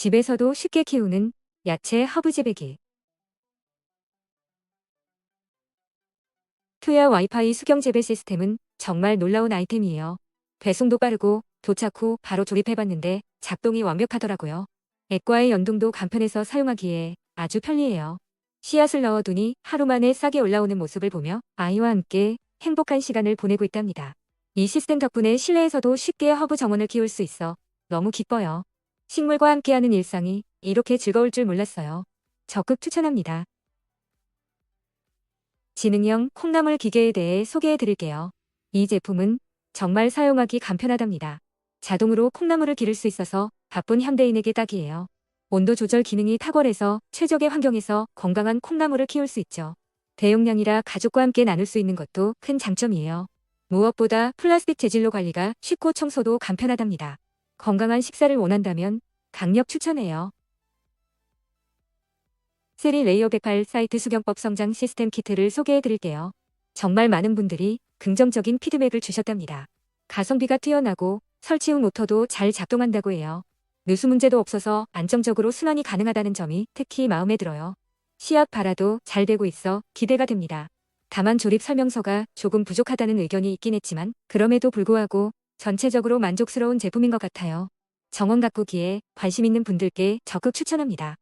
집에서도 쉽게 키우는 야채 허브 재배기. 투야 와이파이 수경 재배 시스템은 정말 놀라운 아이템이에요. 배송도 빠르고 도착 후 바로 조립해봤는데 작동이 완벽하더라고요. 앱과의 연동도 간편해서 사용하기에 아주 편리해요. 씨앗을 넣어두니 하루 만에 싹이 올라오는 모습을 보며 아이와 함께 행복한 시간을 보내고 있답니다. 이 시스템 덕분에 실내에서도 쉽게 허브 정원을 키울 수 있어 너무 기뻐요. 식물과 함께하는 일상이 이렇게 즐거울 줄 몰랐어요. 적극 추천합니다. 지능형 콩나물 기계에 대해 소개해 드릴게요. 이 제품은 정말 사용하기 간편하답니다. 자동으로 콩나물을 기를 수 있어서 바쁜 현대인에게 딱이에요. 온도 조절 기능이 탁월해서 최적의 환경에서 건강한 콩나물을 키울 수 있죠. 대용량이라 가족과 함께 나눌 수 있는 것도 큰 장점이에요. 무엇보다 플라스틱 재질로 관리가 쉽고 청소도 간편하답니다. 건강한 식사를 원한다면 강력 추천해요. 3 레이어 108 사이트 수경법 성장 시스템 키트를 소개해 드릴게요. 정말 많은 분들이 긍정적인 피드백을 주셨답니다. 가성비가 뛰어나고 설치 후 모터도 잘 작동한다고 해요. 누수 문제도 없어서 안정적으로 순환이 가능하다는 점이 특히 마음에 들어요. 씨앗 발화도 잘 되고 있어 기대가 됩니다. 다만 조립 설명서가 조금 부족하다는 의견이 있긴 했지만 그럼에도 불구하고 전체적으로 만족스러운 제품인 것 같아요. 정원 가꾸기에 관심 있는 분들께 적극 추천합니다.